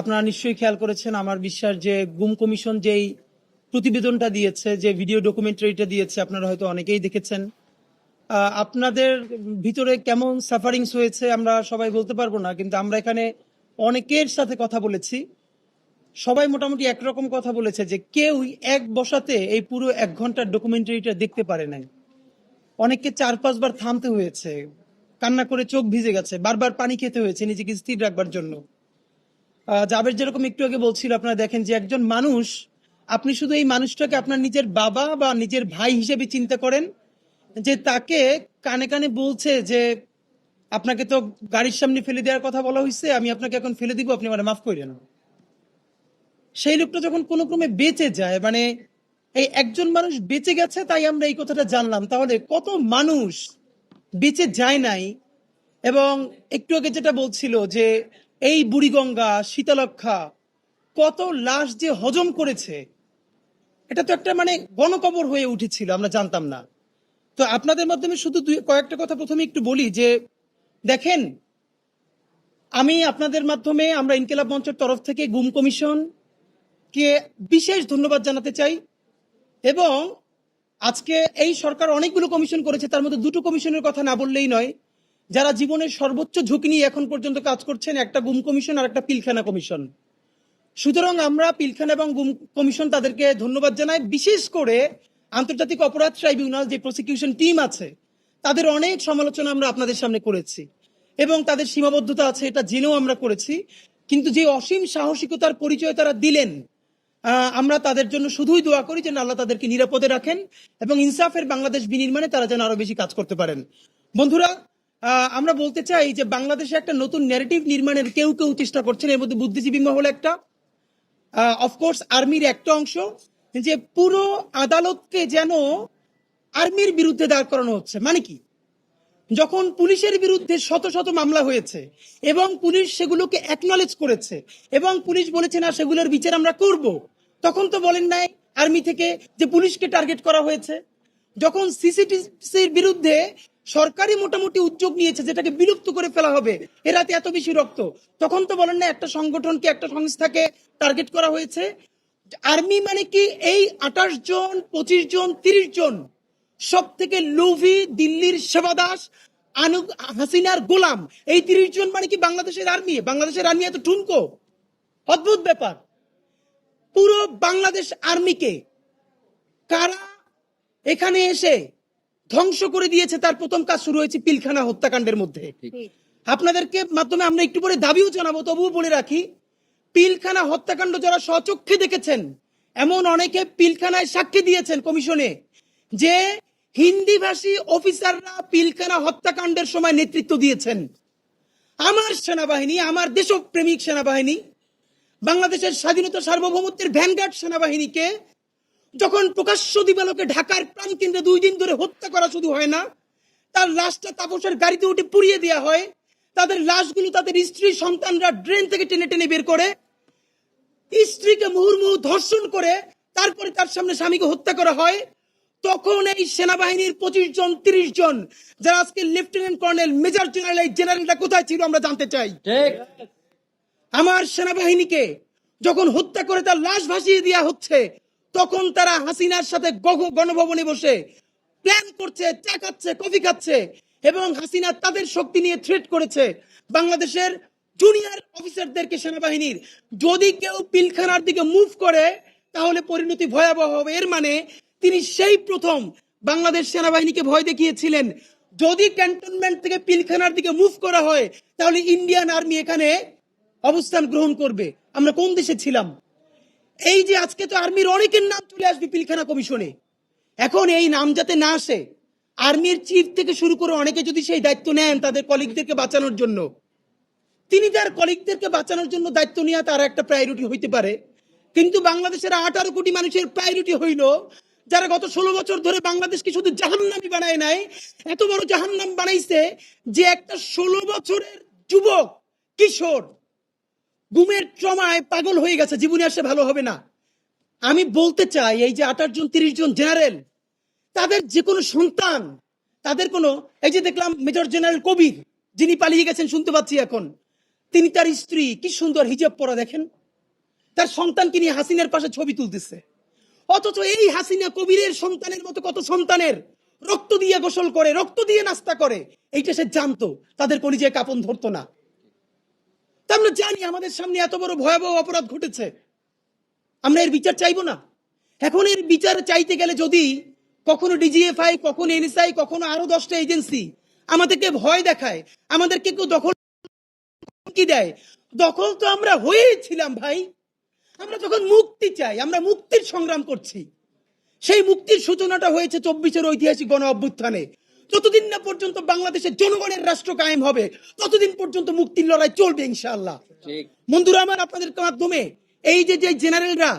আপনারা নিশ্চয়ই খেয়াল করেছেন আমার বিশ্বাস যে গুম কমিশন যেই প্রতিবেদনটা দিয়েছে, যে ভিডিও ডকুমেন্টারিটা দিয়েছে, আপনারা হয়তো অনেকেই দেখেছেন। আপনাদের ভিতরে কেমন সাফারিংস হয়েছে আমরা সবাই বলতে পারব না, কিন্তু আমরা এখানে অনেকের সাথে কথা বলেছি। সবাই মোটামুটি একরকম কথা বলেছে যে কেউই এক বসাতে এই পুরো এক ঘণ্টার ডকুমেন্টারিটা দেখতে পারে নাই। অনেককে চার পাঁচবার থামতে হয়েছে, কান্না করে চোখ ভিজে গেছে, বারবার পানি খেতে হয়েছে, নিজেকে স্থির রাখবার জন্য। জাবের যেরকম একটু আগে বলছিল, আপনারা দেখেন যে একজন মানুষ, আপনি শুধু এই মানুষটাকে আপনার নিজের বাবা বা নিজের ভাই হিসেবে চিন্তা করেন, যে তাকে কানে কানে বলছে যে, আপনাকে তো গাড়ির সামনে ফেলে দেওয়ার কথা বলা হয়েছে আমি আপনাকে এখন ফেলে দিব, আপনি মানে মাফ করেন সেই লোকটা যখন কোনো ক্রমে বেঁচে যায় মানে এই একজন মানুষ বেঁচে গেছে তাই আমরা এই কথাটা জানলাম, তাহলে কত মানুষ বেঁচে যায় নাই? এবং একটু আগে যেটা বলছিল যে এই বুড়িগঙ্গা শীতলক্ষা কত লাশ যে হজম করেছে, এটা তো একটা মানে গণকবর হয়ে উঠেছিল, আমরা জানতাম না। তো আপনাদের মাধ্যমে শুধু দুই, কয়েকটা কথা প্রথমে একটু বলি যে, দেখেন, আমি আপনাদের মাধ্যমে আমরা ইনকিলাব মঞ্চের তরফ থেকে গুম কমিশন কে বিশেষ ধন্যবাদ জানাতে চাই এবং আজকে এই সরকার অনেকগুলো কমিশন করেছে, তার মধ্যে দুটো কমিশনের কথা না বললেই নয় যারা জীবনের সর্বোচ্চ ঝুঁকি নিয়ে এখন পর্যন্ত কাজ করছেন, একটা গুম কমিশন আর একটা পিলখানা কমিশন। সুতরাং আমরা পিলখানা এবং গুম কমিশন তাদেরকে ধন্যবাদ জানাই। বিশেষ করে আন্তর্জাতিক অপরাধ ট্রাইব্যুনাল যে প্রসিকিউশন টিম আছে, তাদের অনেক সমালোচনা আমরা আপনাদের সামনে করেছি এবং তাদের সীমাবদ্ধতা আছে, এটা জেনেও আমরা করেছি। কিন্তু যে অসীম সাহসিকতার পরিচয় তারা দিলেন আমরা তাদের জন্য শুধুই দোয়া করি যেন আল্লাহ তাদেরকে নিরাপদে রাখেন এবং ইনসাফের বাংলাদেশ বিনির্মাণে তারা যেন আরও বেশি কাজ করতে পারেন। বন্ধুরা আমরা বলতে চাই যে বাংলাদেশে একটা নতুন ন্যারেটিভ নির্মাণের কেউ কেউ চেষ্টা করছেন। এর মধ্যে বুদ্ধিজীবী মহল একটা। অফকোর্স আর্মির একটা অংশ। যে পুরো আদালতকে যেন আর্মির বিরুদ্ধে দাঁড় করানো হচ্ছে। মানে কি? যখন পুলিশের বিরুদ্ধে শত শত মামলা হয়েছে এবং পুলিশ সেগুলোকে অ্যাকনলেজ করেছে এবং পুলিশ বলেছে, না, সেগুলোর বিচার আমরা করব। তখন তো বলেন নাই আর্মি থেকে যে পুলিশকে টার্গেট করা হয়েছে। যখন সিসিটিসির বিরুদ্ধে সরকারি মোটামুটি উদ্যোগ নিয়েছে যেটাকে বিলুপ্ত করে ফেলা হবে। এরাতে এত বেশি রক্ত। তখন তো বলেন না, একটা সংগঠনকে, একটা সংস্থাকে টার্গেট করা হয়েছে। আর্মি মানে কি? এই আঠাশ জন, পঁচিশ জন, তিরিশ জন সব থেকে লোভি দিল্লির সেবাদাস আনু, হাসিনার গোলাম। এই তিরিশ জন মানে কি বাংলাদেশের আর্মি? বাংলাদেশের আর্মি এত ঠুনকো? অদ্ভুত ব্যাপার। পুরো বাংলাদেশ আর্মিকে কারা এখানে এসে ধ্বংস করে দিয়েছে তার প্রথম কাজ শুরু হয়েছে পিলখানা হত্যাকাণ্ডের মধ্যে। আপনাদেরকে মাধ্যমে আমরা একটু পরে দাবিও জানাব তবুও বলে রাখি পিলখানা হত্যাকাণ্ড যারা স্বচক্ষে দেখেছেন এমন অনেকে পিলখানায় সাক্ষী দিয়েছেন কমিশনে যে হিন্দিভাষী অফিসাররা পিলখানা হত্যাকাণ্ডের সময় নেতৃত্ব দিয়েছেন। আমার সেনাবাহিনী আমার দেশপ্রেমিক সেনাবাহিনী বাংলাদেশের স্বাধীনতা সার্বভৌমত্বের ভ্যানগার্ড সেনাবাহিনীকে যখন প্রকাশ্য দিবালোকে ঢাকার প্রাণকেন্দ্রে দুই দিন ধরে হত্যা করা শুধু হয় না তার লাশটা তাপসের গাড়িতে উঠে পুড়িয়ে দেওয়া হয়। তাদের লাশগুলো তাদের স্ত্রী সন্তানরা ড্রেন থেকে টেনে টেনে বের করে স্ত্রীকে মুহুর্মুহু ধর্ষণ করে তারপরে তার সামনে স্বামীকে হত্যা করা হয়। তখন এই সেনাবাহিনীর পঁচিশ জন তিরিশ জন যারা আজকে লেফটেন্যান্ট কর্নেল মেজর জেনারেল এই জেনারেলটা কোথায় ছিল আমরা জানতে চাই। আমার সেনাবাহিনীকে যখন হত্যা করে তার লাশ ভাসিয়ে দেওয়া হচ্ছে তখন তারা হাসিনার সাথে গণভবনে বসে প্ল্যান করছে, চা খাচ্ছে, কফি খাচ্ছে এবং হাসিনা তাদের শক্তি নিয়ে থ্রেট করেছে। বাংলাদেশের জুনিয়র অফিসারদেরকে সেনাবাহিনীর যদি কেউ পিলখানার দিকে মুভ করে, তাহলে পরিণতি ভয়াবহ হবে। এর মানে তিনি সেই প্রথম বাংলাদেশ সেনাবাহিনীকে ভয় দেখিয়েছিলেন। যদি ক্যান্টনমেন্ট থেকে পিলখানার দিকে মুভ করা হয়, তাহলে ইন্ডিয়ান আর্মি এখানে অবস্থান গ্রহণ করবে। আমরা কোন দেশে ছিলাম? এই যে আজকে তো আর্মির অনেকের নাম চলে আসবে পিলখানা কমিশনে। এখন এই নাম যাতে না আসে, আর্মির চিফ থেকে শুরু করে অনেকে যদি সেই দায়িত্ব নেন তাদের কলিগদেরকে বাঁচানোর জন্য। তিনি তার কলিগদেরকে বাঁচানোর জন্য দায়িত্ব নেওয়া তার একটা প্রায়োরিটি হইতে পারে। কিন্তু বাংলাদেশের আঠারো কোটি মানুষের প্রায়োরিটি হইল যারা গত ষোলো বছর ধরে বাংলাদেশকে শুধু জাহান্নামি বানায় নাই, এত বড় জাহান্নাম বানাইছে যে একটা ষোলো বছরের যুবক, কিশোর গুমের ট্রমায় পাগল হয়ে গেছে, জীবনে আসে ভালো হবে না। আমি বলতে চাই, এই যে আঠাশ জন, তিরিশ জন জেনারেল, তাদের যে কোনো সন্তান, তাদের কোনো, এই যে দেখলাম মেজর জেনারেল কবির, যিনি পালিয়ে গেছেন, শুনতে পাচ্ছি এখন, তিনি তার স্ত্রী, কি সুন্দর হিজাব পরা, দেখেন? তার সন্তানকে নিয়ে হাসিনার পাশে ছবি তুলতেছে। অথচ এই হাসিনা কবিরের সন্তানের মতো কত সন্তানের? রক্ত দিয়ে গোসল করে, রক্ত দিয়ে নাস্তা করে, এইটা সে জানতো, তাদের কলিজায় কাপন ধরতো না। তা আমরা জানি আমাদের সামনে এত বড় ভয়াবহ অপরাধ ঘটেছে। আমরা এর বিচার চাইব না। এখন এর বিচার চাইতে গেলে যদি কখনো ডিজিএফআই কখনো এনএসআই কখনো আরও দশটা এজেন্সি আমাদেরকে ভয় দেখায়, আমাদেরকে কেউ দখল কি দেয়, দখল তো আমরা হয়েই ছিলাম ভাই। আমরা যখন মুক্তি চাই, আমরা মুক্তির সংগ্রাম করছি। সেই মুক্তির সূচনাটা হয়েছে চব্বিশের ঐতিহাসিক গণ অভ্যুত্থানে যতদিন না পর্যন্ত বাংলাদেশের জনগণের রাষ্ট্র কায়েম হবে ততদিন পর্যন্ত মুক্তির লড়াই চলবে ইনশাআল্লাহ। বন্ধুরা আমার আপনাদের মাধ্যমে এই যে যে জেনারেলরা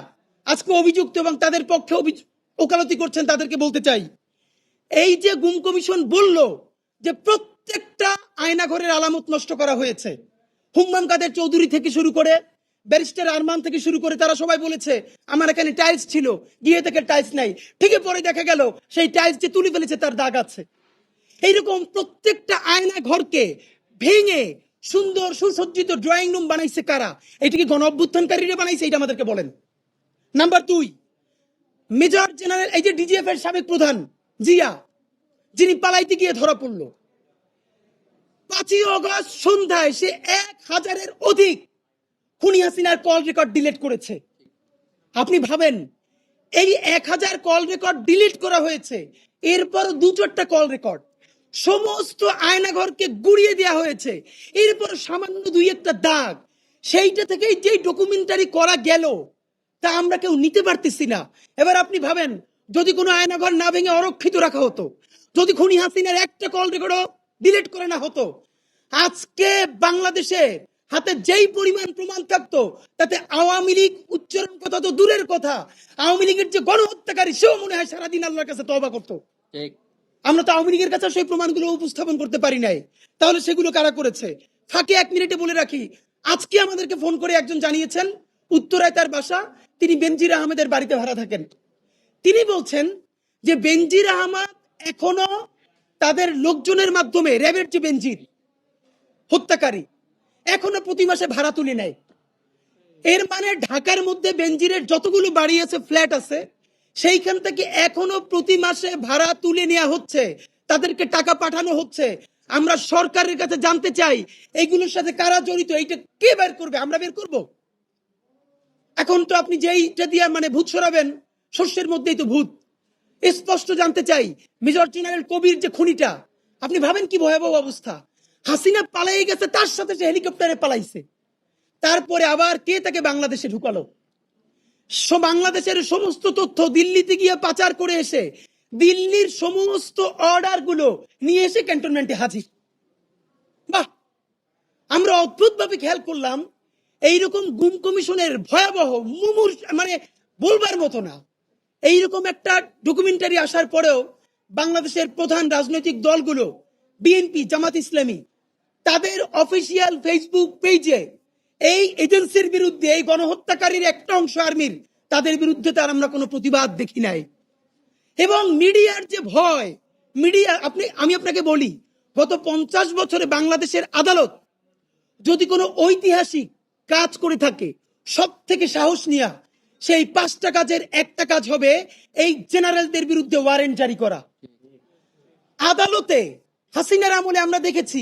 আজকে অভিযুক্ত এবং তাদের পক্ষে ওকালতি করছেন তাদেরকে বলতে চাই এই যে গুম কমিশন বলল যে প্রত্যেকটা আয়নাঘরের আলামত নষ্ট করা হয়েছে হুম্মাম কাদের চৌধুরী থেকে শুরু করে ব্যারিস্টার আরমান থেকে শুরু করে তারা সবাই বলেছে আমার এখানে টাইলস ছিল গিয়ে থেকে টাইলস নাই। ঠিকই পরে দেখা গেল সেই টাইলস যে তুলে ফেলেছে তার দাগ আছে। এইরকম প্রত্যেকটা আয়না ঘরকে ভেঙে সুন্দর সুসজ্জিত ড্রয়িং রুম বানাইছে কারা? এটা কি গণ অভ্যুত্থানকারীরা বানাইছে? এটা আমাদেরকে বলেন। নাম্বার দুই মেজর জেনারেল এই যে ডিজিএফ এর সাবেক প্রধান, জিয়া, যিনি পালাইতে গিয়ে ধরা পড়ল। পাঁচই অগস্ট সন্ধ্যায় সে এক হাজারের অধিক খুনি হাসিনার কল রেকর্ড ডিলিট করেছে। আপনি ভাবেন, এই এক হাজার কল রেকর্ড ডিলিট করা হয়েছে এরপর দু চারটা কল রেকর্ড সমস্ত আয়নাঘরকে গুড়িয়ে দেওয়া হয়েছে। এরপর সামান্য দুই একটা দাগ। সেইটা থেকেই যেই ডকুমেন্টারি করা গেল, তা আমরা কেউ নিতে পারতেছি না। এবার আপনি ভাবেন, যদি কোনো আয়নাঘর না ভেঙে অরক্ষিত রাখা হতো, যদি খুনি হাসিনার একটা কল রেকর্ডও ডিলিট করে না হতো, আজকে বাংলাদেশে হাতে যেই পরিমাণ প্রমাণ থাকতো, তাতে আওয়ামী লীগ উচ্চারণ কথা তো দূরের কথা, আওয়ামী লীগের যে গণহত্যাকারী, সেও মনে হয় সারাদিন আল্লাহর কাছে তবা করতো। ঠিক। আমরা তো আওয়ামী লীগের কাছে সেই প্রমাণগুলো উপস্থাপন করতে পারি নাই। তাহলে সেগুলো কারা করেছে? ফাঁকে এক মিনিটে বলে রাখি, আজকে আমাদেরকে ফোন করে একজন জানিয়েছেন, উত্তরায় তার বাসা, তিনি বেনজির আহমেদের বাড়িতে ভাড়া থাকেন। তিনি বলছেন যে বেনজির আহমদ এখনও তাদের লোকজনের মাধ্যমে, র্যাবের যে বেনজির, হত্যাকারী, এখনও প্রতি মাসে ভাড়া তুলে নেয়। এর মানে ঢাকার মধ্যে বেনজিরের যতগুলো বাড়ি আছে, ফ্ল্যাট আছে সেইখান থেকে এখনও প্রতি মাসে ভাড়া তুলে নেওয়া হচ্ছে। তাদেরকে টাকা পাঠানো হচ্ছে। আমরা সরকারের কাছে জানতে চাই এইগুলোর সাথে কারা জড়িত? এইটা কে বের করবে? আমরা বের করব? এখন তো আপনি যেইটা দিয়ে মানে ভূত সরাবেন, শস্যের মধ্যেই তো ভূত। স্পষ্ট জানতে চাই, মেজর জেনারেল কবির যে খুনিটা, আপনি ভাবেন কি ভয়াবহ অবস্থা? হাসিনা পালাই গেছে, তার সাথে সে হেলিকপ্টারে পালাইছে। তারপরে আবার কে তাকে বাংলাদেশে ঢুকালো? বাংলাদেশের সমস্ত তথ্য দিল্লিতে গিয়ে পাচার করে এসে দিল্লির সমস্ত অর্ডারগুলো নিয়ে এসে ক্যান্টনমেন্টে হাজির। বাহ! আমরা অদ্ভুত ভাবে খেয়াল করলাম, এইরকম গুম কমিশনের ভয়াবহ মুমুর মানে বলবার মতো না। এইরকম একটা ডকুমেন্টারি আসার পরেও বাংলাদেশের প্রধান রাজনৈতিক দলগুলো, বিএনপি, জামাত ইসলামী, তাদের অফিসিয়াল ফেসবুক পেজে এই এজেন্সির বিরুদ্ধে, এই গণহত্যাকারীর একটা অংশ আর্মির, তাদের বিরুদ্ধে তার আমরা কোনো প্রতিবাদ দেখি নাই। এবং মিডিয়ার যে ভয়, মিডিয়া, আপনি, আমি আপনাকে বলি, গত পঞ্চাশ বছরে বাংলাদেশের আদালত যদি কোনো ঐতিহাসিক কাজ করে থাকে সব থেকে সাহস নিয়া সেই পাঁচটা কাজের একটা কাজ হবে এই জেনারেলদের বিরুদ্ধে ওয়ারেন্ট জারি করা। আদালতে হাসিনার আমলে আমরা দেখেছি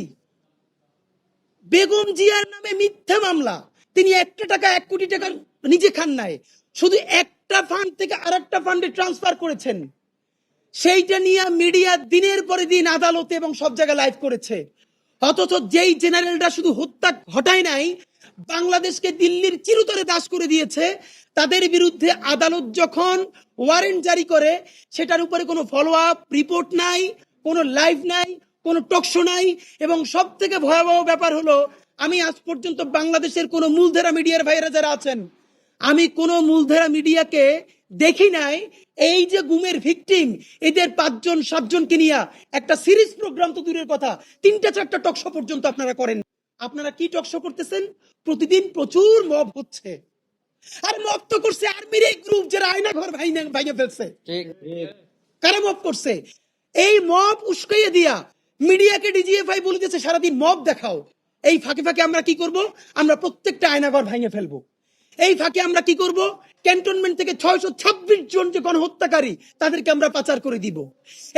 বেগম জিয়ার নামে মিথ্যা মামলা। তিনি একটা টাকা, এক কোটি টাকা নিজে খান নাই। শুধু একটা ফান্ড থেকে আর একটা ফান্ডে ট্রান্সফার করেছেন। সেইটা নিয়ে মিডিয়া দিনের পরে দিন আদালতে এবং সব জায়গায় লাইভ করেছে। অথচ যেই জেনারেলরা শুধু হত্যা ঘটায় নাই, বাংলাদেশকে দিল্লির চিরতরে দাস করে দিয়েছে, তাদের বিরুদ্ধে আদালত যখন ওয়ারেন্ট জারি করে, সেটার উপরে কোনো ফলো আপ রিপোর্ট নাই, কোনো লাইভ নাই কোনো টকশো নাই এবং সব থেকে ভয়াবহ ব্যাপার হলো আমি আজ পর্যন্ত বাংলাদেশের কোনো মূলধারা মিডিয়ার ভাইয়েরা যারা আছেন আমি কোনো মূলধারা মিডিয়াকে দেখি নাই। এই যে গুমের ভিকটিম এদের পাঁচজন সাতজনকে নিয়ে একটা সিরিজ প্রোগ্রাম তো দূরের কথা তিনটা চারটা টকশো পর্যন্ত আপনারা করেন। আপনারা কি টকশো করতেছেন? প্রতিদিন প্রচুর মব হচ্ছে। আর মব তো করছে আর্মির এই গ্রুপ যারা আয়না ঘর ভাইনে ভাইনে ফেলছে। কারা মব করছে? এই মব উস্কাইয়ে দিয়া মিডিয়াকে ডিজিএফআই বলিতেছে, সারাদিন মব দেখাও। এই ফাঁকে ফাঁকে আমরা কি করব? আমরা প্রত্যেকটা আয়নাঘর ভেঙে ফেলব। এই ফাঁকে আমরা কি করব? ক্যান্টনমেন্ট থেকে ছয়শো ছাব্বিশ জন যে গণহত্যাকারী, তাদেরকে আমরা পাচার করে দিব।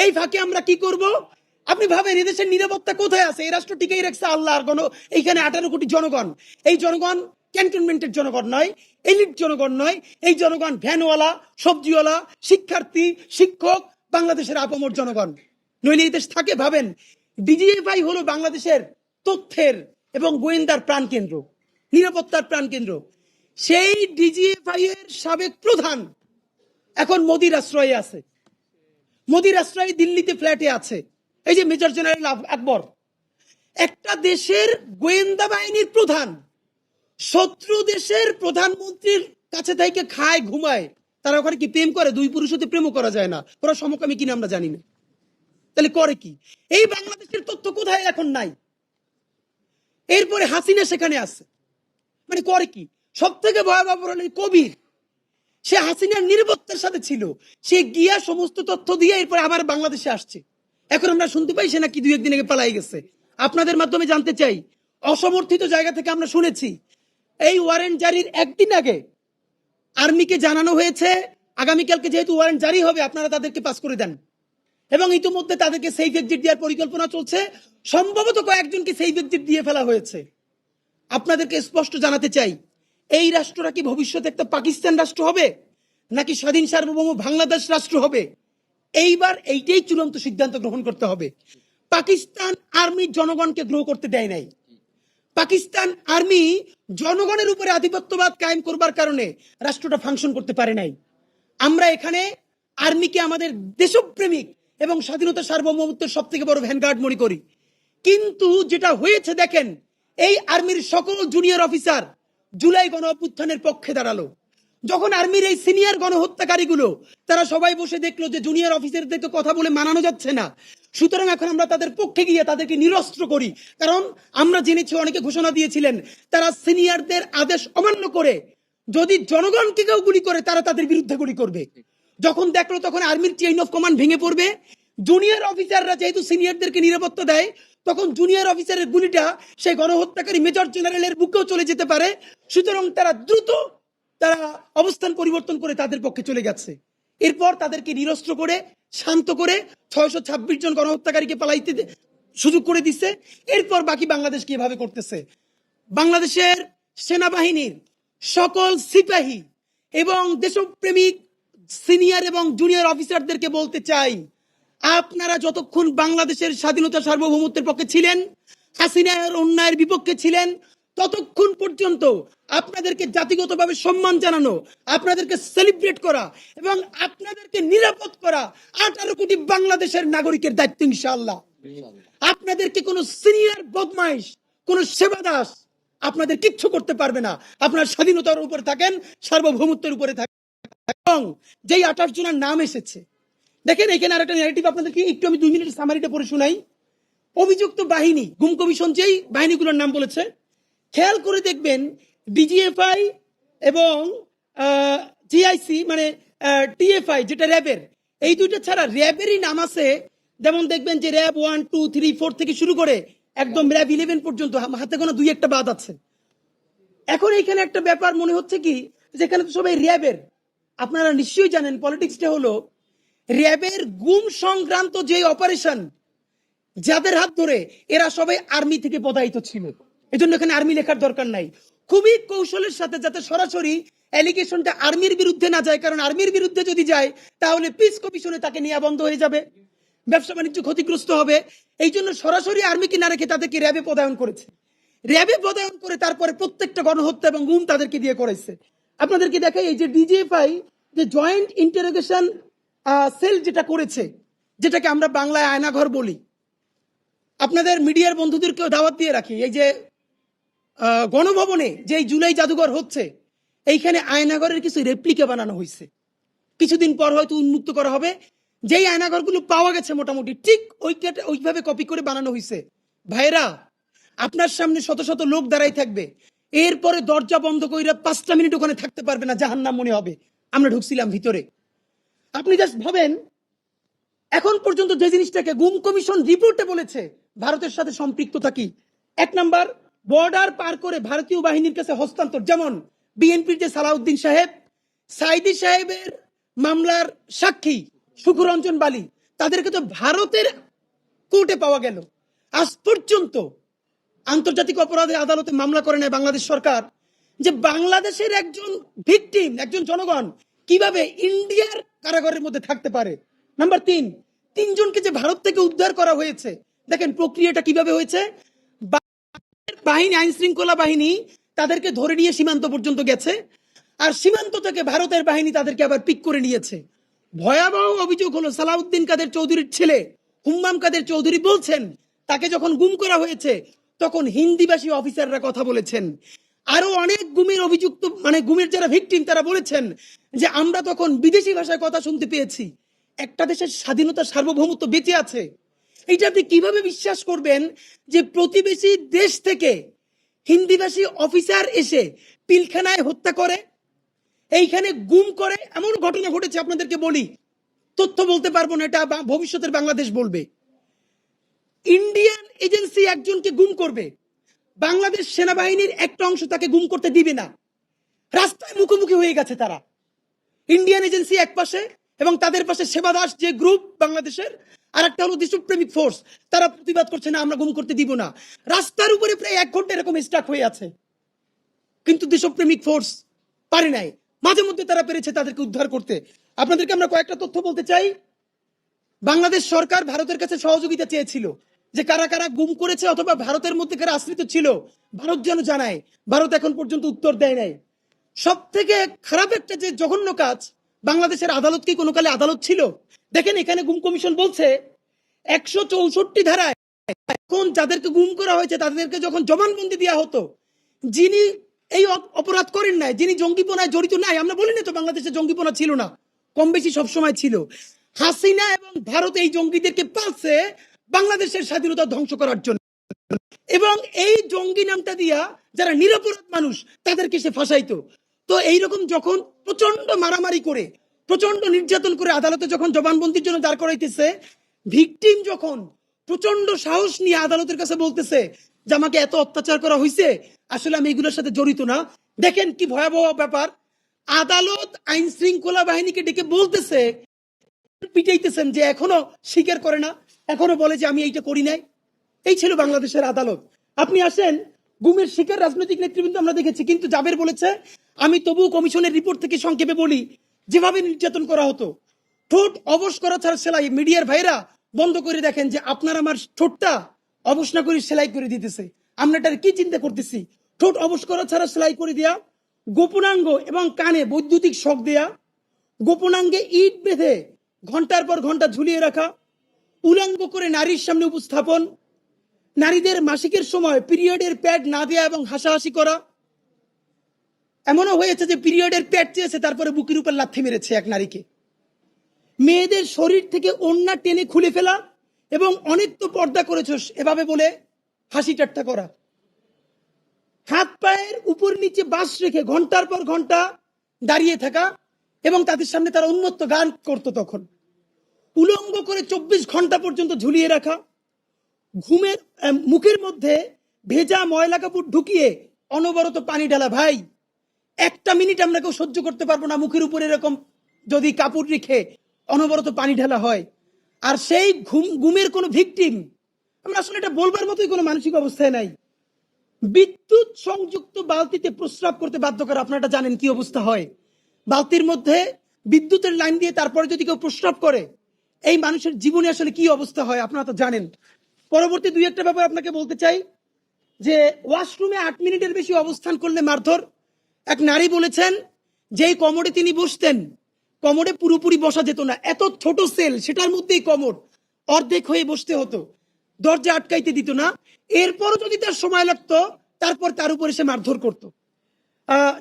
এই ফাঁকে আমরা কি করব? আপনি ভাবেন, এদেশের নিরাপত্তা কোথায় আছে? এই রাষ্ট্র টিকেই রাখছে আল্লাহর গণ এইখানে আঠারো কোটি জনগণ। এই জনগণ ক্যান্টনমেন্টের জনগণ নয়, এলিট জনগণ নয়। এই জনগণ ভ্যানওয়ালা, সবজিওয়ালা, শিক্ষার্থী, শিক্ষক, বাংলাদেশের আপমর জনগণ। নইলে এই দেশ থাকে, ভাবেন? ডিজিএফআই হলো বাংলাদেশের তথ্যের এবং গোয়েন্দার প্রাণকেন্দ্র, নিরাপত্তার প্রাণকেন্দ্র। সেই ডিজিএফআই এর সাবেক প্রধান এখন মোদির আশ্রয়ে আছে। মোদির আশ্রয়ে দিল্লিতে ফ্ল্যাটে আছে। এই যে মেজর জেনারেল আক- আকবর। একটা দেশের গোয়েন্দা বাহিনীর প্রধান, শত্রু দেশের প্রধানমন্ত্রীর কাছে থেকে খায়, ঘুমায়। তারা ওখানে কি প্রেম করে? দুই পুরুষ হতে প্রেমও করা যায় না। ওরা সমকামী কিনা আমরা জানি না। তাহলে করে কি? এই বাংলাদেশের তথ্য কোথায় এখন নাই? এরপরে হাসিনা সেখানে আছে। মানে করে কি? সব থেকে ভয়াবহ হলো এই কবির। সে হাসিনার নিরাপত্তার সাথে ছিল। সে গিয়া সমস্ত তথ্য দিয়ে এরপর আবার বাংলাদেশে আসছে। এখন আমরা শুনতে পাই সে নাকি দুই একদিন আগে পালাই গেছে। আপনাদের মাধ্যমে জানতে চাই। অসমর্থিত জায়গা থেকে আমরা শুনেছি, এই ওয়ারেন্ট জারির একদিন আগে আর্মিকে জানানো হয়েছে। আগামীকালকে যেহেতু ওয়ারেন্ট জারি হবে, আপনারা তাদেরকে পাস করে দেন। এবং ইতিমধ্যে তাদেরকে সেফ এক্সিট দেওয়ার পরিকল্পনা চলছে। সম্ভবত কয়েকজনকে সেফ এক্সিট দিয়ে ফেলা হয়েছে। আপনাদেরকে স্পষ্ট জানাতে চাই, এই রাষ্ট্রটা কি ভবিষ্যতে একটা পাকিস্তান রাষ্ট্র হবে? নাকি স্বাধীন সার্বভৌম বাংলাদেশ রাষ্ট্র হবে? এইবার এইটাই চূড়ান্ত সিদ্ধান্ত গ্রহণ করতে হবে। পাকিস্তান আর্মি জনগণকে গ্রহ করতে দেয় নাই। পাকিস্তান আর্মি জনগণের উপরে আধিপত্যবাদ কায়েম করবার কারণে রাষ্ট্রটা ফাংশন করতে পারে নাই। আমরা এখানে আর্মিকে আমাদের দেশপ্রেমিক এবং স্বাধীনতা সার্বভৌমত্বের সব থেকে বড় ভ্যানগার্ড মনে করি। কিন্তু যেটা হয়েছে দেখেন, এই আর্মির সকল জুনিয়র অফিসার জুলাই গণ অভ্যুত্থানের পক্ষে দাঁড়াল। যখন আর্মির এই সিনিয়র গণহত্যাকারীগুলো, তারা সবাই বসে দেখল যে জুনিয়র অফিসারদেরকে কথা বলে মানানো যাচ্ছে না। সুতরাং এখন আমরা তাদের পক্ষে গিয়ে তাদেরকে নিরস্ত্র করি। কারণ আমরা জেনেছি, অনেকে ঘোষণা দিয়েছিলেন, তারা সিনিয়রদের আদেশ অমান্য করে যদি জনগণকে কেউ গুলি করে, তারা তাদের বিরুদ্ধে গুলি করবে। যখন দেখল তখন আর্মির চেইন অফ কমান্ড ভেঙে পড়বে। জুনিয়র অফিসাররা যেহেতু সিনিয়রদেরকে নিরাপত্তা দেয়, তখন জুনিয়র অফিসারের গুলিটা সেই গণহত্যাকারী মেজর জেনারেলের বুকেও চলে যেতে পারে। সুতরাং তারা দ্রুত তারা অবস্থান পরিবর্তন করে তাদের পক্ষে চলে গেছে। এরপর তাদেরকে নিরস্ত্র করে, শান্ত করে ছয়শো ছাব্বিশ জন গণহত্যাকারীকে পালাইতে সুযোগ করে দিচ্ছে এরপর বাকি বাংলাদেশ কীভাবে করতেছে? বাংলাদেশের সেনাবাহিনীর সকল সিপাহী এবং দেশপ্রেমিক সিনিয়র এবং জুনিয়র অফিসারদেরকে বলতে চাই, আপনারা যতক্ষণ বাংলাদেশের স্বাধীনতা সার্বভৌমত্বের পক্ষে ছিলেন হাসিনার অন্যায়ের বিপক্ষে ছিলেন, ততক্ষণ পর্যন্ত আপনাদেরকে জাতিগতভাবে সম্মান জানানো, আপনাদেরকে সেলিব্রেট করা এবং আপনাদেরকে নিরাপদ করা আঠারো কোটি বাংলাদেশের নাগরিকের দায়িত্ব ইনশাআল্লাহ। আপনাদেরকে কোনো সিনিয়র বদমাইশ, কোন সেবাদাস আপনাদের কিচ্ছু করতে পারবে না। আপনার স্বাধীনতার উপরে থাকেন, সার্বভৌমত্বের উপরে থাকেন। এবং যেই আঠাশ জনের নাম এসেছে, দেখেন এখানে আর একটা ন্যারেটিভ আপনাদেরকে একটু আমি দুই মিনিট সামারিটা পড়ে শোনাই। অভিযুক্ত বাহিনী, গুম কমিশন যেই বাহিনীগুলোর নাম বলেছে, খেয়াল করে দেখবেন ডিজিএফআই এবং জিআইসি মানে টিএফআই যেটা র্যাবের এই দুইটা ছাড়া র্যাবেরই নাম আছে। যেমন দেখবেন যে RAB one two three four থেকে শুরু করে একদম র্যাব ইলেভেন পর্যন্ত হাতে কোনো দুই একটা বাদ আছে। এখন এইখানে একটা ব্যাপার মনে হচ্ছে কি, যেখানে তো সবাই র্যাবের আপনারা নিশ্চয়ই জানেন, পলিটিক্সটা হলো র্যাবের গুম সংক্রান্ত যে অপারেশন, যাদের হাত ধরে এরা সবাই আর্মি থেকে পদায়িত ছিল। এজন্য এখানে আর্মি লেখার দরকার নাই। খুবই কৌশলের সাথে যাতে সরাসরি অ্যালিগেশনটা আর্মির বিরুদ্ধে না যায়, কারণ আর্মির বিরুদ্ধে যদি যায়, তাহলে পিস কমিশনে তাকে নিয়ে বন্ধ হয়ে যাবে। ব্যবসা বাণিজ্য ক্ষতিগ্রস্ত হবে। এই জন্য সরাসরি আর্মিকে না রেখে তাদেরকে র্যাবে পদায়ন করেছে। র্যাবে পদায়ন করে তারপরে প্রত্যেকটা গণহত্যা এবং গুম তাদেরকে দিয়ে করেছে আপনাদেরকে দেখাই এই যে ডিজিএফআই যে জয়েন্ট ইন্টারোগেশন সেল যেটা করেছে, যেটাকে আমরা বাংলায় আয়নাঘর বলি। আপনাদের মিডিয়ার বন্ধুদেরকেও দাওয়াত দিয়ে রাখি, এই যে গণভবনে যে জুলাই জাদুঘর হচ্ছে, এইখানে আয়নাঘরের কিছু রেপ্লিকা বানানো হয়েছে। কিছুদিন পর হয়তো উন্মুক্ত করা হবে। যেই আয়নাঘরগুলো পাওয়া গেছে মোটামুটি, ঠিক ওইভাবে কপি করে বানানো হয়েছে। ভাইরা আপনার সামনে শত শত লোক দাঁড়াই থাকবে। এরপরে দরজা বন্ধ কইরা পাঁচটা মিনিট ওখানে থাকতে পারবে না, জাহান্নাম মনে হবে। আমরা ঢুকছিলাম ভিতরে। আপনি জাস্ট ভাবেন, এখন পর্যন্ত যে জিনিসটাকে গুম কমিশন রিপোর্টে বলেছে, ভারতের সাথে সম্পৃক্ততা কি? এক নাম্বার, বর্ডার পার করে ভারতীয় বাহিনীর কাছে হস্তান্তর। যেমন, বিএনপির যে সালাউদ্দিন সাহেব, সাইদি সাহেবের মামলার সাক্ষী সুখরঞ্জন বালি, তাদেরকে তো ভারতের কোর্টে পাওয়া গেল। আজ পর্যন্ত আন্তর্জাতিক অপরাধের আদালতে মামলা করে নেয় বাংলাদেশ সরকার যে বাংলাদেশের একজন ভিকটিম, একজন জনগণ কীভাবে ইন্ডিয়ার কারাগারের মধ্যে থাকতে পারে? নাম্বার তিন, তিনজনকে যে ভারত থেকে উদ্ধার করা হয়েছে, দেখেন প্রক্রিয়াটা কীভাবে হয়েছে? বাহিনী আইন শৃঙ্খলা বাহিনী তাদেরকে ধরে নিয়ে সীমান্ত পর্যন্ত গেছে আর সীমান্ত থেকে ভারতের বাহিনী তাদেরকে আবার পিক করে নিয়েছে। ভয়াবহ অভিযোগ হলো সালাউদ্দিন কাদের চৌধুরীর ছেলে হুম্মাম কাদের চৌধুরী বলছেন, তাকে যখন গুম করা হয়েছে তখন হিন্দিভাষী অফিসাররা কথা বলেছেন। আরও অনেক গুমের অভিযুক্ত মানে গুমের যারা ভিকটিম তারা বলেছেন যে আমরা তখন বিদেশি ভাষায় কথা শুনতে পেয়েছি। একটা দেশের স্বাধীনতা সার্বভৌমত্ব বেঁচে আছে। এটা আপনি কীভাবে বিশ্বাস করবেন যে প্রতিবেশী দেশ থেকে হিন্দিভাষী অফিসার এসে পিলখানায় হত্যা করে, এইখানে গুম করে? এমন ঘটনা ঘটেছে, আপনাদেরকে বলি। তথ্য বলতে পারব না, এটা ভবিষ্যতের বাংলাদেশ বলবে। ইন্ডিয়ান এজেন্সি একজনকে গুম করবে। বাংলাদেশ সেনাবাহিনীর একটা অংশ তাকে গুম করতে দিবে না। রাস্তায় মুখোমুখি হয়ে গেছে তারা। ইন্ডিয়ান এজেন্সি এক পাশে এবং তাদের পাশে সেবাদাস যে গ্রুপ বাংলাদেশের আর একটা হলো দেশপ্রেমিক ফোর্স তারা প্রতিবাদ করছে, না, আমরা গুম করতে দিব না। রাস্তার উপরে প্রায় এক ঘণ্টা এরকম স্টাক হয়ে আছে। কিন্তু দেশপ্রেমিক ফোর্স পারে নাই। মাঝে মধ্যে তারা পেরেছে তাদেরকে উদ্ধার করতে। আপনাদেরকে আমরা কয়েকটা তথ্য বলতে চাই। বাংলাদেশ সরকার ভারতের কাছে সহযোগিতা চেয়েছিল। যে কারা কারা গুম করেছে অথবা ভারতের মধ্যে কারা আশ্রিত ছিল, ভারত যেন জানায়। ভারত এখন পর্যন্ত উত্তর দেয় নাই। সব থেকে খারাপ একটা যে জঘন্য কাজ বাংলাদেশের আদালত কি কোনো কালে আদালত ছিল? দেখেন, এখানে গুম কমিশন বলছে, একশো চৌষট্টি ধারায় এখন যাদেরকে গুম করা হয়েছে, তাদেরকে যখন জবানবন্দি দেওয়া হতো, যিনি এই অপ- অপরাধ করেন নাই, যিনি জঙ্গিপনায় জড়িত নাই, আমরা বলি না তো বাংলাদেশে জঙ্গিপনা ছিল না কম বেশি সবসময় ছিল। হাসিনা এবং ভারত এই জঙ্গিদেরকে পালছে বাংলাদেশের স্বাধীনতা ধ্বংস করার জন্য। এবং এই জঙ্গি নামটা দিয়া যারা নিরপরাধ মানুষ, তাদেরকে সে ফাঁসাইতো। তো এইরকম যখন প্রচণ্ড মারামারি করে প্রচণ্ড নির্যাতন করে আদালতে যখন জবানবন্দির জন্য দাঁড় করাইতেছে, ভিকটিম যখন প্রচণ্ড সাহস নিয়ে আদালতের কাছে বলতেছে যে, আমাকে এত অত্যাচার করা হয়েছে আসলে আমি এগুলোর সাথে জড়িত না। দেখেন কি ভয়াবহ ব্যাপার। আদালত আইন শৃঙ্খলা বাহিনীকে ডেকে বলতেছে, পিটাইতেছেন যে, এখনও স্বীকার করে না। এখনও বলে যে আমি এইটা করি নাই। এই ছিল বাংলাদেশের আদালত। আপনি আসেন, গুমের শিকার রাজনৈতিক নেতৃবৃন্দ আমরা দেখেছি, কিন্তু জাবের বলেছে, আমি তবু কমিশনের রিপোর্ট থেকে সংক্ষেপে বলি, যেভাবে নির্যাতন করা হতো, ঠোঁট অবশ করা ছাড়া সেলাই মিডিয়ার ভাইরা বন্ধ করে দেখেন যে আপনার আমার ঠোঁটটা অবশ না করে সেলাই করে দিতেছে। আমরা এটার কি চিন্তা করতেছি? ঠোঁট অবশ করা ছাড়া সেলাই করে দেয়া, গোপনাঙ্গ এবং কানে বৈদ্যুতিক শখ দেয়া, গোপনাঙ্গে ইট বেঁধে ঘণ্টার পর ঘণ্টা ঝুলিয়ে রাখা উলাঙ্গ করে নারীর সামনে উপস্থাপন, নারীদের মাসিকের সময় পিরিয়ডের প্যাড না দেয়া এবং হাসাহাসি করা। এমনও হয়েছে যে পিরিয়ডের প্যাড চেয়েছে, তারপরে বুকের উপর লাথি মেরেছে এক নারীকে। মেয়েদের শরীর থেকে ওন্না টেনে খুলে ফেলা এবং অনেক তো পর্দা করেছ, এভাবে বলে হাসি ঠাট্টা করা। হাত পায়ের উপর নিচে বাস রেখে ঘণ্টার পর ঘণ্টা দাঁড়িয়ে থাকা এবং তাদের সামনে তারা উন্মত্ত গান করতো তখন। উলঙ্গ করে চব্বিশ ঘণ্টা পর্যন্ত ঝুলিয়ে রাখা, ঘুমের মুখের মধ্যে ভেজা ময়লা কাপড় ঢুকিয়ে অনবরত পানি ঢালা, ভাই, একটা মিনিট আমরা কেউ সহ্য করতে পারব না, মুখের উপর এরকম যদি কাপড় রেখে অনবরত পানি ঢালা হয়। আর সেই ঘুম, ঘুমের কোনো ভিকটিম আমরা আসলে এটা বলবার মতোই কোনো মানসিক অবস্থায় নাই। বিদ্যুৎ সংযুক্ত বালতিতে প্রস্রাব করতে বাধ্য করা, আপনারা জানেন কি অবস্থা হয়? বালতির মধ্যে বিদ্যুতের লাইন দিয়ে তারপরে যদি কেউ প্রস্রাব করে এই মানুষের জীবনে আসলে কি অবস্থা হয় আপনারা তো জানেন। পরবর্তী দুই একটা ব্যাপার আপনাকে বলতে চাই যে, ওয়াশরুমে আট মিনিটের বেশি অবস্থান করলে মারধর। এক নারী বলেছেন, যেই কমোডে তিনি বসতেন, কমোডে পুরোপুরি বসা যেত না। এত ছোট সেল, সেটার মধ্যেই কমোড। অর্ধেক হয়ে বসতে হতো। দরজা আটকাইতে দিত না। এরপরও যদি তার সময় লাগতো, তারপর তার উপরে সে মারধর করত।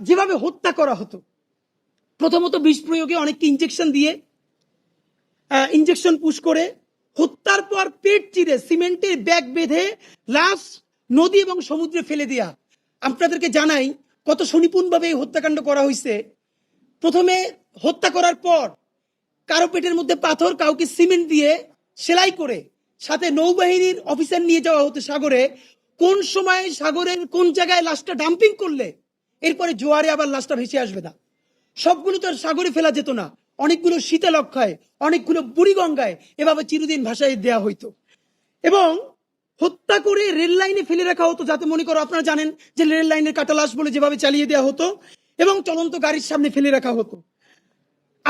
যেভাবে হত্যা করা হতো। প্রথমত বিষ প্রয়োগে অনেককে ইঞ্জেকশন দিয়ে ইঞ্জেকশন পুশ করে, হত্যার পর পেট চিরে সিমেন্টের ব্যাগ বেঁধে লাশ নদী এবং সমুদ্রে ফেলে দেয়া। আপনাদেরকে জানাই কত সুনিপুণভাবে এই হত্যাকাণ্ড করা হয়েছে। প্রথমে হত্যা করার পর কারও পেটের মধ্যে পাথর, কাউকে সিমেন্ট দিয়ে সেলাই করে, সাথে নৌবাহিনীর অফিসার নিয়ে যাওয়া হতো সাগরে। কোন সময় সাগরের কোন জায়গায় লাশটা ডাম্পিং করলে, এরপরে জোয়ারে আবার লাশটা ভেসে আসবে না। সবগুলো তো আর সাগরে ফেলা যেত না। অনেকগুলো শীতলক্ষায় অনেকগুলো বুড়িগঙ্গায় এভাবে চিরদিন ভাষায় দেয়া হইতো। এবং হত্যা করে রেল লাইনে ফেলে রাখা হতো, যাতে মনে করো আপনারা জানেন যে রেল লাইনের কাটা লাশ বলে যেভাবে চালিয়ে দেওয়া হতো, এবং চলন্ত গাড়ির সামনে ফেলে রাখা হতো।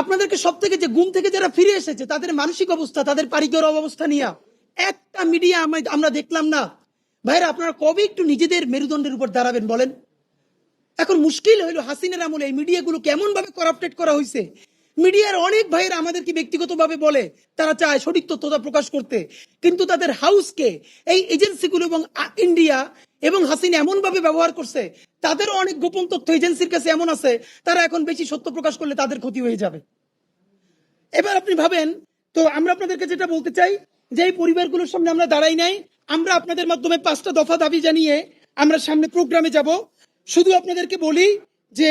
আপনাদেরকে সব থেকে যে ঘুম থেকে যারা ফিরে এসেছে, তাদের মানসিক অবস্থা, তাদের পারিকর অবস্থা নিয়ে একটা মিডিয়া আমরা দেখলাম না। ভাইরা, আপনারা কবে একটু নিজেদের মেরুদণ্ডের উপর দাঁড়াবেন বলেন? এখন মুশকিল হইল হাসিনের আমলে এই মিডিয়াগুলো কেমন ভাবে করাপ্টেড করা হয়েছে মিডিয়ার অনেক ভাইয়েরা আমাদেরকে ব্যক্তিগতভাবে বলে, তারা চায় সঠিক তথ্যতা প্রকাশ করতে। কিন্তু তাদের হাউসকে, এই এজেন্সিগুলো এবং ইন্ডিয়া এবং হাসিনা এমন ভাবে ব্যবহার করছে, তাদেরও অনেক গোপন তথ্য এজেন্সির কাছে এমন আছে, তারা এখন বেশি সত্য প্রকাশ করলে তাদের ক্ষতি হয়ে যাবে। এবার আপনি ভাবেন, তো আমরা আপনাদেরকে যেটা বলতে চাই, যে এই পরিবারগুলোর সামনে আমরা দাঁড়াই নাই, আমরা আপনাদের মাধ্যমে পাঁচটা দফা দাবি জানিয়ে আমরা সামনে প্রোগ্রামে যাব। শুধু আপনাদেরকে বলি যে,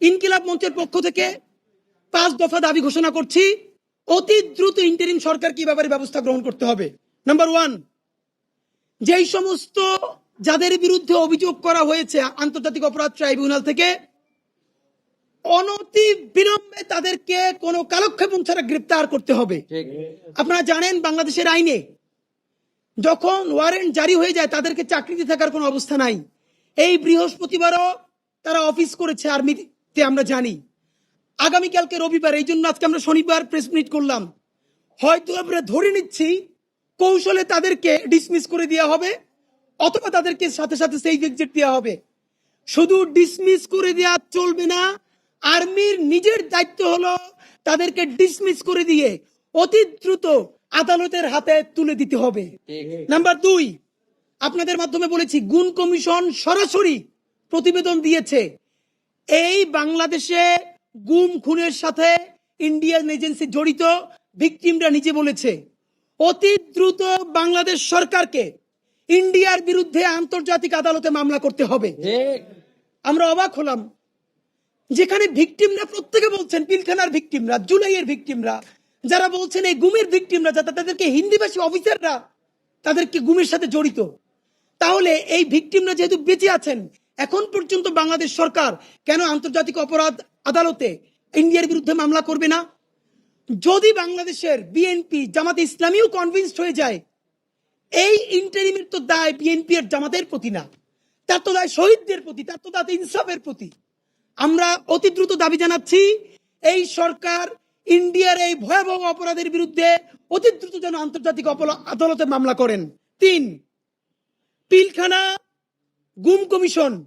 ইনকিলাব মঞ্চের পক্ষ থেকে পাঁচ দফা দাবি ঘোষণা করছি অতি দ্রুত ইন্টারিম সরকার কি ব্যাপারে ব্যবস্থা গ্রহণ করতে হবে? নাম্বার ওয়ান যেই সমস্ত যাদের বিরুদ্ধে অভিযোগ করা হয়েছে আন্তর্জাতিক অপরাধ ট্রাইব্যুনাল থেকে অনতি বিলম্বে তাদেরকে কোনো কালক্ষেপণ ছাড়া গ্রেপ্তার করতে হবে। আপনারা জানেন বাংলাদেশের আইনে যখন ওয়ারেন্ট জারি হয়ে যায় তাদেরকে চাকরিতে থাকার কোনো অবস্থা নাই। এই বৃহস্পতিবারও তারা অফিস করেছে আর্মিতে আমরা জানি। আগামীকালকে রবিবার এই জন্য আজকে আমরা শনিবার প্রেস মিট করলাম। হয়তো আমরা ধরে নিচ্ছি কৌশলে তাদেরকে ডিসমিস করে দেওয়া হবে অথবা তাদেরকে সাথে সাথে সেই এক্সিট দেওয়া হবে। শুধু ডিসমিস করে দেওয়া চলবে না আর্মির নিজের দায়িত্ব হলো তাদেরকে ডিসমিস করে দিয়ে অতি দ্রুত আদালতের হাতে তুলে দিতে হবে। নাম্বার দুই আপনাদের মাধ্যমে বলেছি গুণ কমিশন সরাসরি প্রতিবেদন দিয়েছে। এই বাংলাদেশে গুম খুনের সাথে ইন্ডিয়ান এজেন্সি জড়িত ভিকটিমরা নিজে বলেছে অতি দ্রুত বাংলাদেশ সরকারকে ইন্ডিয়ার বিরুদ্ধে আন্তর্জাতিক আদালতে মামলা করতে হবে। আমরা অবাক হলাম যেখানে ভিকটিমরা প্রত্যেকে বলছেন পিলখানার ভিকটিমরা জুলাইয়ের ভিকটিমরা যারা বলছেন এই গুমের ভিকটিমরা যাতে তাদেরকে হিন্দিভাষী অফিসাররা তাদেরকে গুমের সাথে জড়িত। তাহলে এই ভিকটিমরা যেহেতু বেঁচে আছেন এখন পর্যন্ত বাংলাদেশ সরকার কেন আন্তর্জাতিক অপরাধ আদালতে ইন্ডিয়ার বিরুদ্ধে মামলা করবে না? যদি বাংলাদেশের বিএনপি জামাতে ইসলামীও কনভিন্সড হয়ে যায়, এই ইন্টারিমের তো দায় বিএনপি আর জামাতের প্রতি না। তার তো দায় শহীদদের প্রতি, তার তো দায় ইনসাফের প্রতি। আমরা অতি দ্রুত দাবি জানাচ্ছি, এই সরকার ইন্ডিয়ার এই ভয়াবহ অপরাধের বিরুদ্ধে অতি দ্রুত যেন আন্তর্জাতিক আদালতে মামলা করেন। তিন, পিলখানা গুম কমিশন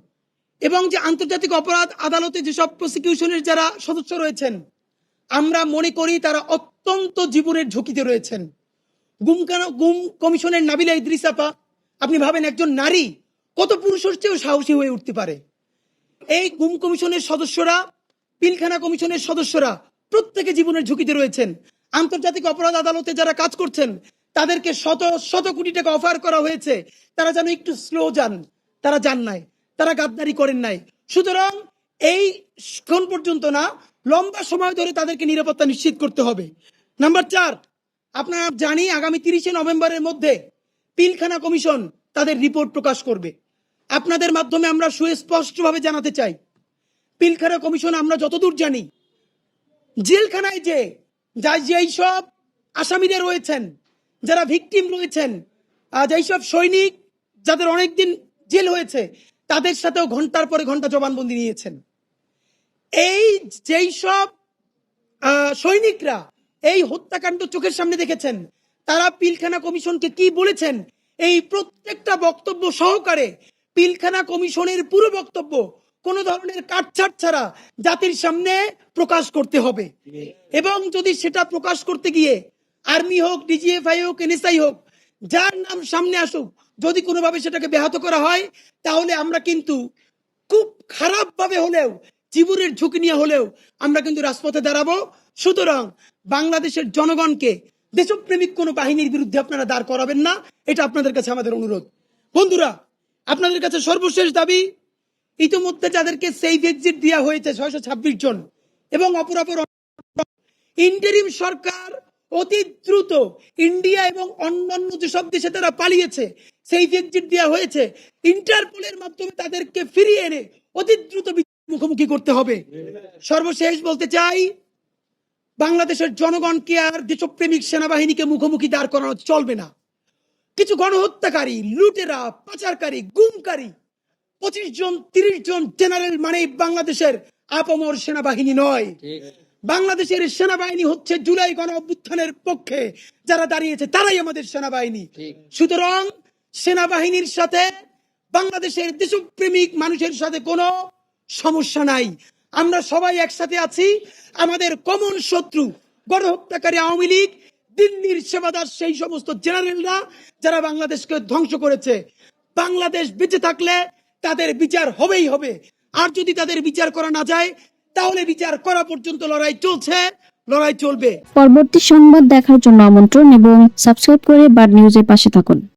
এবং যে আন্তর্জাতিক অপরাধ আদালতে যেসব প্রসিকিউশনের যারা সদস্য রয়েছেন, আমরা মনে করি তারা অত্যন্ত জীবনের ঝুঁকিতে রয়েছেন। গুম কেন- গুম কমিশনের নাবিলা ইদ্রিস আপা, আপনি ভাবেন একজন নারী কত পুরুষের চেয়েও সাহসী হয়ে উঠতে পারে? এই গুম কমিশনের সদস্যরা, পিলখানা কমিশনের সদস্যরা প্রত্যেকে জীবনের ঝুঁকিতে রয়েছেন। আন্তর্জাতিক অপরাধ আদালতে যারা কাজ করছেন, তাদেরকে শত শত কোটি টাকা অফার করা হয়েছে। তারা যেন একটু স্লো যান। তারা যান নাই, তারা গাদ্দারি করেন নাই। সুতরাং এই ক্ষণ পর্যন্ত না, লম্বা সময় ধরে তাদেরকে নিরাপত্তা নিশ্চিত করতে হবে। নাম্বার চার, আপনারা জানি আগামী তিরিশে নভেম্বরের মধ্যে পিলখানা কমিশন তাদের রিপোর্ট প্রকাশ করবে। আপনাদের মাধ্যমে আমরা সুস্পষ্টভাবে জানাতে চাই, পিলখানা কমিশন আমরা যতদূর জানি, জেলখানায় যে, যা যেই সব আসামিরা রয়েছেন, যারা ভিকটিম রয়েছেন যেই সব সৈনিক যাদের অনেকদিন জেল হয়েছে। তাদের সাথেও ঘণ্টার পরে ঘণ্টা জবানবন্দি নিয়েছেন। এই যেই সব সৈনিকরা এই হত্যাকাণ্ড চোখের সামনে দেখেছেন তারা পিলখানা কমিশনকে কি বলেছেন? এই প্রত্যেকটা বক্তব্য সহকারে পিলখানা কমিশনের পুরো বক্তব্য কোন ধরনের কাটছাট ছাড়া জাতির সামনে প্রকাশ করতে হবে। এবং যদি সেটা প্রকাশ করতে গিয়ে আর্মি হোক ডিজিএফআই হোক এনএসআই হোক যার নাম সামনে আসুক, যদি কোনোভাবে সেটাকে ব্যাহত করা হয়, তাহলে আমরা কিন্তু খুব খারাপ ভাবে হলেও, জীবনের ঝুঁকি নিয়ে হলেও আমরা কিন্তু রাজপথে দাঁড়াবো। সুতরাং বাংলাদেশের জনগণকে দেশপ্রেমিক কোনো বাহিনীর বিরুদ্ধে আপনারা দাঁড় করাবেন না, এটা আপনাদের কাছে আমাদের অনুরোধ। বন্ধুরা, আপনাদের কাছে সর্বশেষ দাবি, ইতিমধ্যে যাদেরকে সেফ এক্সিট দেওয়া হয়েছে ছয়শো ছাব্বিশ জন এবং অপরাপর ইন্টারিম সরকার অতি দ্রুত ইন্ডিয়া এবং অন্যান্য যেসব দেশে তারা পালিয়েছে, সেই এক্সিট দেওয়া হয়েছে, ইন্টারপোলের মাধ্যমে তাদেরকে ফিরিয়ে এনে অতি দ্রুত মুখোমুখি করতে হবে। সর্বশেষ বলতে চাই, বাংলাদেশের জনগণকে আর দেশপ্রেমিক সেনাবাহিনীকে মুখোমুখি দাঁড় করানো চলবে না। কিছু গণহত্যাকারী, লুটেরা, পাচারকারী, গুমকারী, পঁচিশ জন, তিরিশ জন জেনারেল মানে বাংলাদেশের আপমর সেনাবাহিনী নয়। বাংলাদেশের সেনাবাহিনী হচ্ছে জুলাই গণ অভ্যুত্থানের পক্ষে যারা দাঁড়িয়েছে তারাই আমাদের সেনাবাহিনী। সুতরাং সেনাবাহিনীর সাথে বাংলাদেশের দেশপ্রেমিক মানুষের সাথে কোনো সমস্যা নাই। আমরা সবাই একসাথে আছি। আমাদের কমন শত্রু গণহত্যাকারী আওয়ামী লীগ দিল্লির সেবাদার সেই সমস্ত জেনারেলরা যারা বাংলাদেশকে ধ্বংস করেছে। বাংলাদেশ বেঁচে থাকলে তাদের বিচার হবেই হবে। আর যদি তাদের বিচার করা না যায় তাহলে বিচার করা পর্যন্ত লড়াই চলছে, লড়াই চলবে। পরবর্তী সংবাদ দেখার জন্য আমন্ত্রণ এবং সাবস্ক্রাইব করে বার্ড নিউজের পাশে থাকুন।